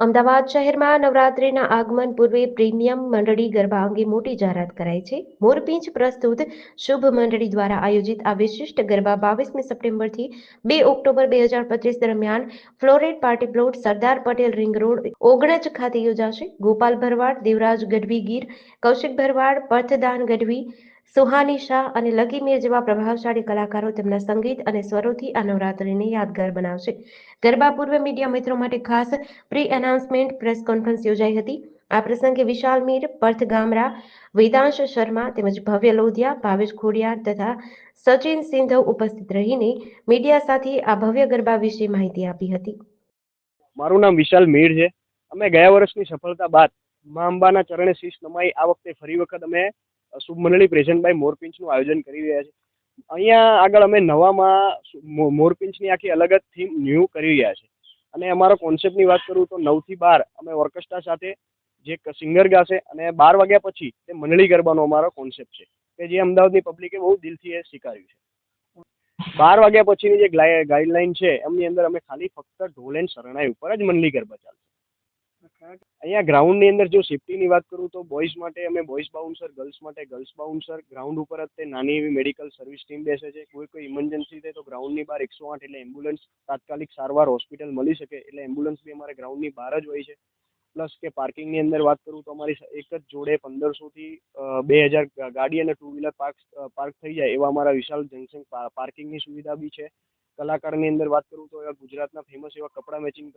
અમદાવાદ શહેરમાં નવરાત્રિના આગમન પૂર્વે પ્રીમિયમ મંડળી ગરબા અંગે મોટી જાહેરાત કરાઈ છે. મોરપીંછ પ્રસ્તુત શુભ મંડળી દ્વારા આયોજિત આ વિશિષ્ટ ગરબા બાવીસમી સપ્ટેમ્બરથી બે ઓક્ટોબર બે હજાર પચીસ દરમિયાન floret party plot Sardar Patel ring road Ognaj ખાતે યોજાશે. ગોપાલ ભરવાડ, દેવરાજ ગઢવી ગીર, કૌશિક ભરવાડ પર્થદાન ગઢવી સુહાની શાહ અને લકી મીર જેવા પ્રભાવશાળી કલાકારો તેમના સંગીત અને સ્વરોથી આ નવરાત્રિને યાદગાર બનાવશે. ગરબા પૂર્વે મીડિયા મિત્રો માટે ખાસ પ્રી એનાઉન્સમેન્ટ પ્રેસ કોન્ફરન્સ યોજાઈ હતી. આ પ્રસંગે વિશાલ મીર, પર્થ ગામરા, વેદાંશ શર્મા તેમજ ભવ્ય લોધિયા, ભાવેશ ખોડિયાર તથા સચિન સિંધવ ઉપસ્થિત રહીને મીડિયા સાથે આ ભવ્ય ગરબા વિશે માહિતી આપી હતી. મારું નામ વિશાલ મીર છે. અમે ગયા વર્ષની સફળતા બાદ મા અંબાના ચરણે શીશ નમાઈ આ વખતે ફરી વખત અમે શુભ મંડળી પ્રેઝન્ટ બાય મોરપિંચનું આયોજન કરી રહ્યા છે. અહીંયા આગળ અમે નવામાં મોરપિંચની આખી અલગ જ થીમ ન્યૂ કરી રહ્યા છે. અને અમારો કોન્સેપ્ટની વાત કરું તો નવથી બાર અમે ઓર્કેસ્ટ્રા સાથે જે સિંગર ગાશે અને બાર વાગ્યા પછી તે મંડળી ગરબાનો અમારો કોન્સેપ્ટ છે. કે જે અમદાવાદની પબ્લિકે બહુ દિલથી એ સ્વીકાર્યું છે. બાર વાગ્યા પછીની જે ગાઈડલાઈન છે એમની અંદર અમે ખાલી ફક્ત ઢોલ એન્ડ શરણાઈ ઉપર જ મંડળી ગરબા ચાલશે અહીંયા ગ્રાઉન્ડની અંદર જો સેફટીની વાત કરું તો બોયઝ માટે અમે બોયઝ બાઉન્સર ગર્લ્સ માટે ગર્લ્સ બાઉન્સર ગ્રાઉન્ડ ઉપર જ તે નાની એવી મેડિકલ સર્વિસ ટીમ બેસે છે. કોઈ કોઈ ઇમરજન્સી થાય તો ગ્રાઉન્ડની બહાર એકસો આઠ એટલે એમ્બ્યુલન્સ તાત્કાલિક સારવાર હોસ્પિટલ મળી શકે એટલે એમ્બ્યુલન્સ બી અમારે ગ્રાઉન્ડની બહાર જ હોય છે. પ્લસ કે પાર્કિંગની અંદર વાત કરું તો અમારી એક જ જોડે પંદરસોથી બે હજાર ગાડી અને ટુ વ્હીલર પાર્ક પાર્ક થઈ જાય એવા અમારા વિશાળ જંકશન પાર્કિંગની સુવિધા બી છે. કલાકારની અંદર વાત કરું તો એવા ગુજરાતના ફેમસ એવા કપડા મેચિંગ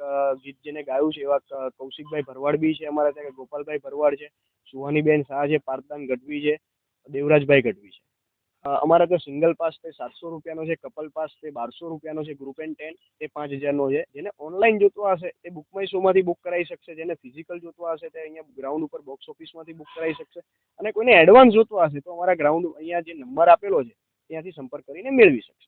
ગીત જેને ગાયું છે એવા કૌશિકભાઈ ભરવાડ બી છે અમારા ત્યાં, ગોપાલભાઈ ભરવાડ છે, સુહાનીબેન શાહ છે પાર્થદાન ગઢવી છે, દેવરાજભાઈ ગઢવી છે. અમારા ત્યાં સિંગલ પાસ તે સાતસો રૂપિયાનો છે, કપલ પાસ તે બારસો રૂપિયાનો છે ગ્રુપ એન્ડ ટેન તે પાંચ હજારનો છે, જેને ઓનલાઈન જોતો હશે, એ બુકમાય શોમાંથી બુક કરાવી શકશે, જેને ફિઝિકલ જોતો હશે તે અહીંયા ગ્રાઉન્ડ ઉપર બોક્સ ઓફિસમાંથી બુક કરાવી શકશે, અને કોઈને એડવાન્સ જોતો હશે તો અમારા ગ્રાઉન્ડ અહીંયા જે નંબર આપેલો છે ત્યાંથી સંપર્ક કરીને મેળવી શકશે.